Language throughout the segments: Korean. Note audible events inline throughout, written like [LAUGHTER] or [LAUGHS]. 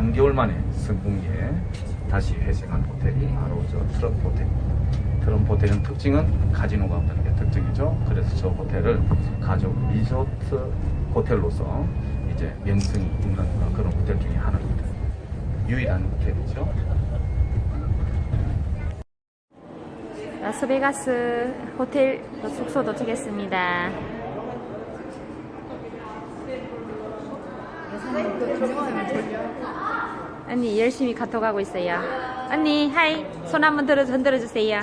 3개월 만에 성공리에 다시 회생한 호텔이 바로 저 트럼프 호텔. 트럼프 호텔은 특징은 카지노가 없다는 게 특징이죠. 그래서 저 호텔을 가족 리조트 호텔로서 이제 명성이 있는 그런 호텔 중에 하나입니다. 유일한 호텔이죠. 라스베가스 호텔 숙소 도착했습니다. 언니 열심히 카톡 하고 있어요. 언니 하이 손 한번 들어 흔들어 주세요.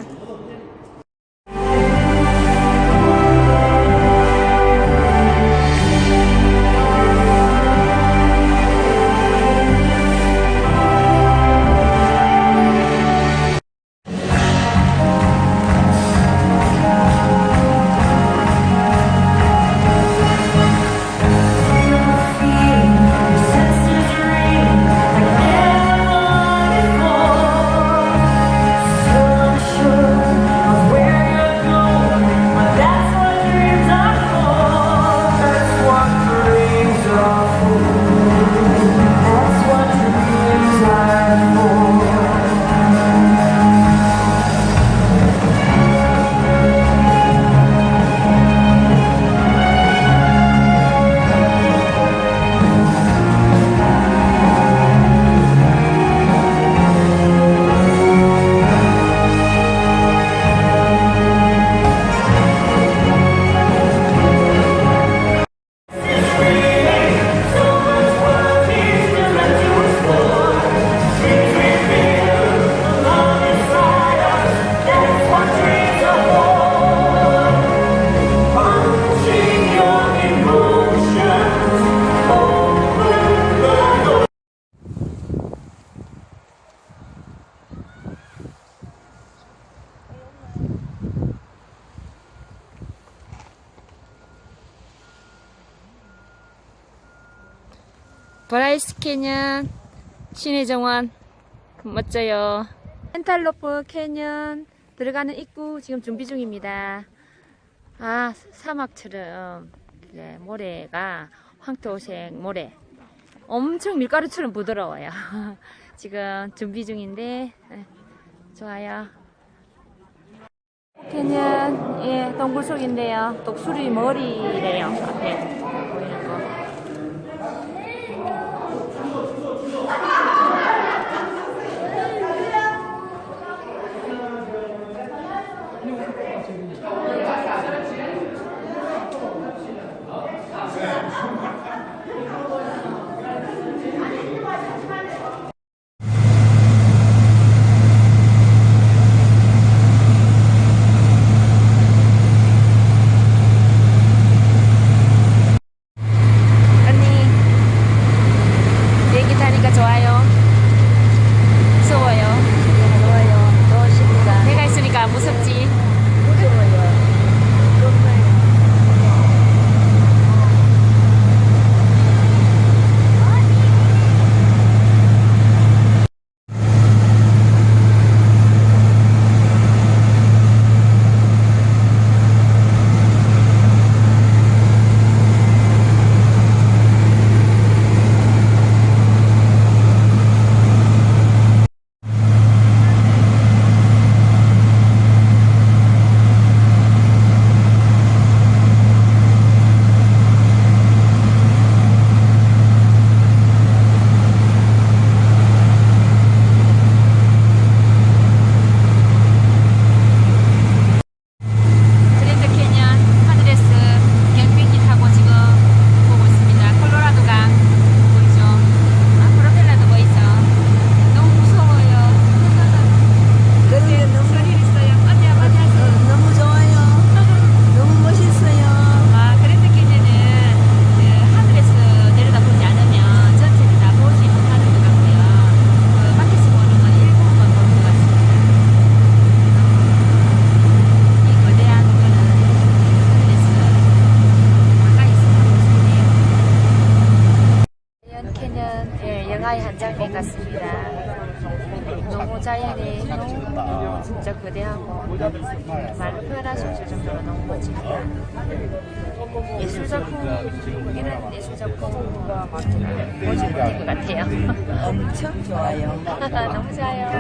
브라이스 캐년 시내 정원 멋져요. 엔탈로프 캐년 들어가는 입구 지금 준비 중입니다. 아 사막처럼 네, 모래가 황토색 모래 엄청 밀가루처럼 부드러워요. [LAUGHS] 지금 준비 중인데 네, 좋아요. 캐년 예 동굴 속인데요. 독수리 머리래요 앞에 같습니다. 너무 자연이 너무 진짜 거대하고 말로 표현할 수 없을 정도로 너무 멋집니다. 예술 작품 이런 예술 작품과 못할 것 같아요. 엄청 좋아요. [LAUGHS] 너무 좋아요.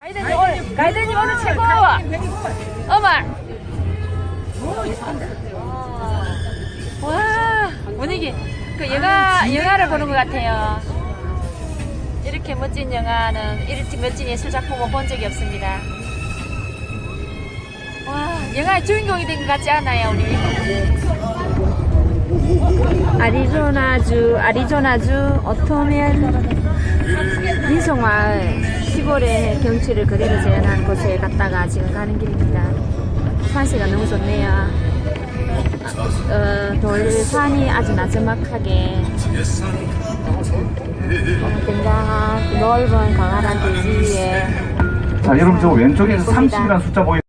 가이드님 오늘 가이드님 오늘 최고. 어머. 와 분위기 그 영화 영화를 보는 것 같아요. 이렇게 멋진 영화는 이렇게 멋진 예술 작품을 본 적이 없습니다. 와 영화의 주인공이 된 것 같지 않아요 우리? 아리조나주 아리조나주 어토면 민속마을 시골의 경치를 그대로 재현한 곳에 갔다가 지금 가는 길입니다. 산세가 너무 좋네요. 어, 돌산이 아주 나지막하게 어, 굉장한 넓은 광활한 대지 위에 자, 여러분 저 왼쪽에서 봅니다. 30이라는 숫자 보이